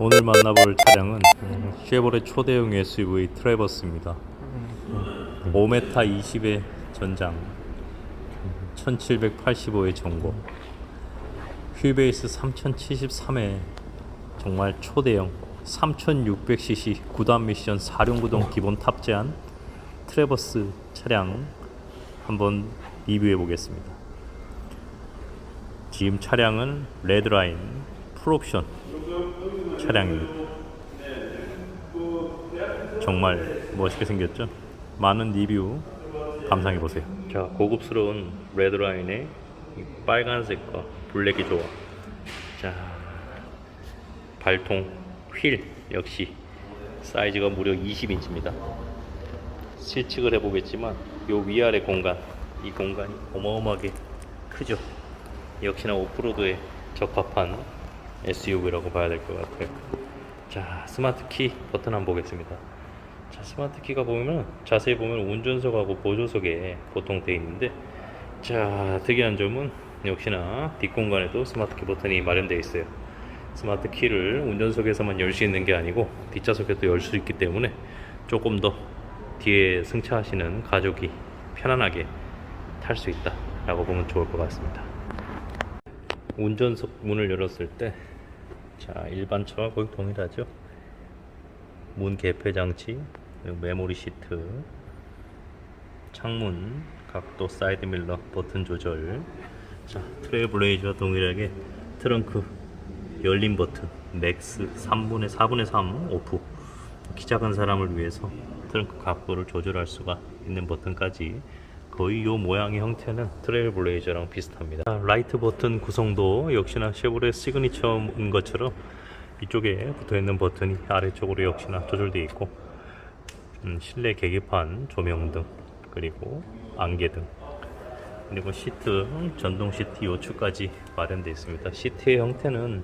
오늘 만나볼 차량은 쉐보레 초대형 SUV 트래버스입니다. 5m 20의 전장, 1785의 전고, 휠베이스 3073의 정말 초대형 3600cc 9단 미션 4륜구동 기본 탑재한 트래버스 차량 한번 리뷰해 보겠습니다. 지금 차량은 레드라인 풀옵션 차량입니다. 정말 멋있게 생겼죠? 많은 리뷰 감상해 보세요. 자, 고급스러운 레드라인의 이 빨간색과 블랙이 좋아. 자, 발통, 휠 역시 사이즈가 무려 20인치입니다. 실측을 해보겠지만 요 위아래 공간, 이 공간이 어마어마하게 크죠. 역시나 오프로드에 적합한 SUV라고 봐야 될 것 같아요. 자, 스마트 키 버튼 한번 보겠습니다. 자, 스마트 키가 보면 자세히 보면 운전석하고 보조석에 보통 되어 있는데 자, 특이한 점은 역시나 뒷공간에도 스마트 키 버튼이 마련되어 있어요. 스마트 키를 운전석에서만 열 수 있는 게 아니고 뒷좌석에도 열 수 있기 때문에 조금 더 뒤에 승차하시는 가족이 편안하게 탈 수 있다라고 보면 좋을 것 같습니다. 운전석 문을 열었을 때 자, 일반 차와 거의 동일하죠. 문 개폐 장치, 메모리 시트, 창문, 각도 사이드 밀러 버튼 조절. 자, 트레블레이저와 동일하게 트렁크 열림 버튼, 맥스 3분의 4분의 3 오프. 키 작은 사람을 위해서 트렁크 각도를 조절할 수가 있는 버튼까지 거의 요 모양의 형태는 트레일블레이저랑 비슷합니다. 아, 라이트 버튼 구성도 역시나 쉐보레 시그니처인 것처럼 이쪽에 붙어 있는 버튼이 아래쪽으로 역시나 조절되어 있고 음, 실내 계기판 조명 등 그리고 안개 등 그리고 시트 전동 시트 요추까지 마련되어 있습니다. 시트의 형태는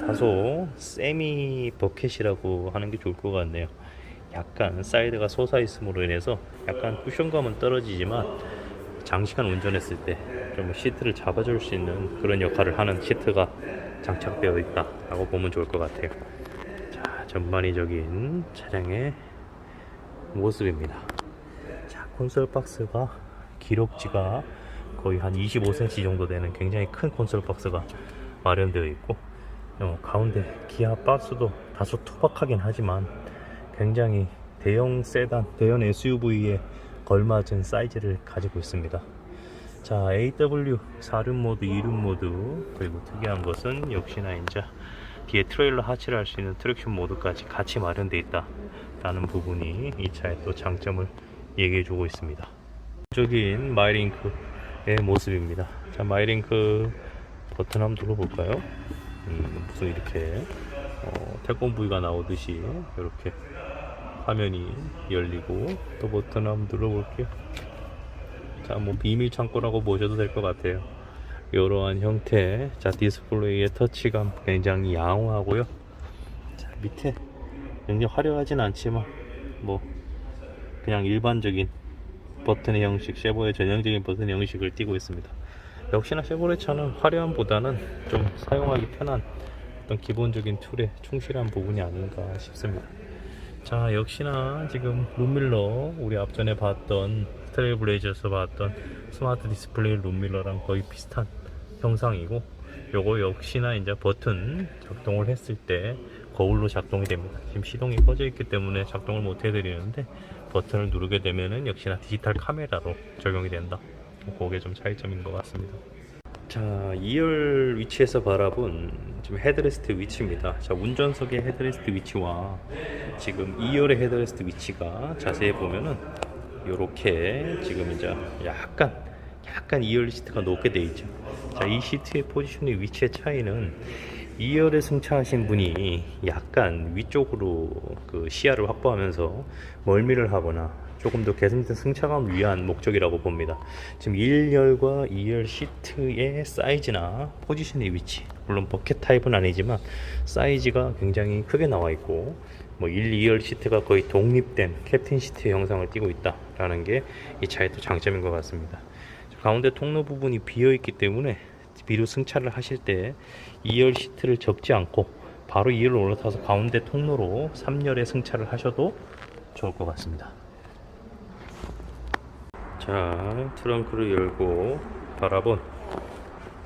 다소 세미 버켓이라고 하는 게 좋을 것 같네요. 약간 사이드가 솟아 있음으로 인해서 약간 쿠션감은 떨어지지만 장시간 운전했을 때 좀 시트를 잡아줄 수 있는 그런 역할을 하는 시트가 장착되어 있다라고 보면 좋을 것 같아요. 자, 전반의적인 차량의 모습입니다. 자, 콘솔 박스가 기록지가 거의 한 25cm 정도 되는 굉장히 큰 콘솔 박스가 마련되어 있고 어, 가운데 기아 박스도 다소 투박하긴 하지만 굉장히 대형 세단, 대형 SUV에 걸맞은 사이즈를 가지고 있습니다. 자, AW 4륜 모드, 2륜 모드 그리고 특이한 것은 역시나 이제 뒤에 트레일러 하치를 할 수 있는 트랙션 모드까지 같이 마련되어 있다라는 부분이 이 차의 또 장점을 얘기해 주고 있습니다. 적인 마이링크의 모습입니다. 자, 마이링크 버튼 한번 눌러볼까요? 음, 무슨 이렇게 어, 태권 부위가 나오듯이 이렇게 화면이 열리고 또 버튼 한번 눌러볼게요. 자, 뭐 비밀 창고라고 보셔도 될 것 같아요. 이러한 형태, 자 디스플레이의 터치감 굉장히 양호하고요. 자 밑에 굉장히 화려하진 않지만 뭐 그냥 일반적인 버튼의 형식, 쉐보의 전형적인 버튼 형식을 띠고 있습니다. 역시나 쉐보레 차는 화려함보다는 좀 사용하기 편한 어떤 기본적인 툴에 충실한 부분이 아닌가 싶습니다. 자 역시나 지금 룸밀러 우리 앞전에 봤던 트레이블레이저에서 봤던 스마트 디스플레이 룸밀러랑 거의 비슷한 형상이고 요거 역시나 이제 버튼 작동을 했을 때 거울로 작동이 됩니다. 지금 시동이 꺼져 있기 때문에 작동을 못 해드리는데 버튼을 누르게 되면은 역시나 디지털 카메라로 적용이 된다. 그게 좀 차이점인 것 같습니다 자 2열 위치에서 바라본 지금 헤드레스트 위치입니다. 자 운전석의 헤드레스트 위치와 지금 2열의 헤드레스트 위치가 자세히 보면은 이렇게 지금 이제 약간 약간 2열 시트가 높게 되어 있죠. 자이 시트의 포지션의 위치의 차이는 2열에 승차하신 분이 약간 위쪽으로 그 시야를 확보하면서 멀미를 하거나 조금 더 개선된 승차감을 위한 목적이라고 봅니다. 지금 1열과 2열 시트의 사이즈나 포지션의 위치, 물론 버켓 타입은 아니지만 사이즈가 굉장히 크게 나와 있고 뭐 1, 2열 시트가 거의 독립된 캡틴 시트 형상을 띠고 있다라는 게 이 차의 또 장점인 것 같습니다. 가운데 통로 부분이 비어 있기 때문에 비로 승차를 하실 때 2열 시트를 접지 않고 바로 2열로 올라타서 가운데 통로로 3열에 승차를 하셔도 좋을 것 같습니다. 자, 트렁크를 열고 바라본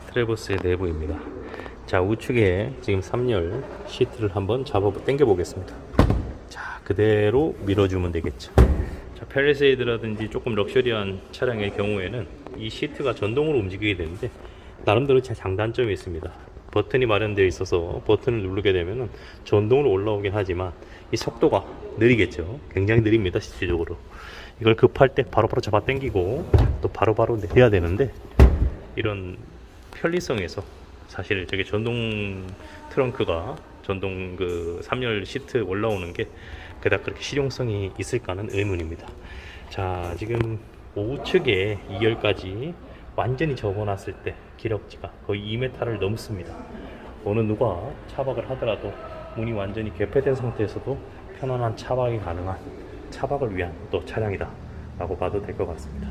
트레버스의 내부입니다. 자, 우측에 지금 3열 시트를 한번 잡아 당겨 보겠습니다. 자, 그대로 밀어주면 되겠죠. 자, 펠리세이드라든지 조금 럭셔리한 차량의 경우에는 이 시트가 전동으로 움직이게 되는데 나름대로 제 장단점이 있습니다. 버튼이 마련되어 있어서 버튼을 누르게 되면 전동으로 올라오긴 하지만 이 속도가 느리겠죠. 굉장히 느립니다. 실질적으로. 이걸 급할 때 바로바로 잡아 당기고 또 바로바로 내려야 되는데 이런 편리성에서 사실 저게 전동 트렁크가 전동 그 3열 시트 올라오는 게 그닥 그렇게 실용성이 있을까는 의문입니다. 자, 지금 우측에 2열까지 완전히 접어놨을 때 기럭지가 거의 2m를 넘습니다. 어느 누가 차박을 하더라도 문이 완전히 개폐된 상태에서도 편안한 차박이 가능한 차박을 위한 또 차량이다 라고 봐도 될 것 같습니다.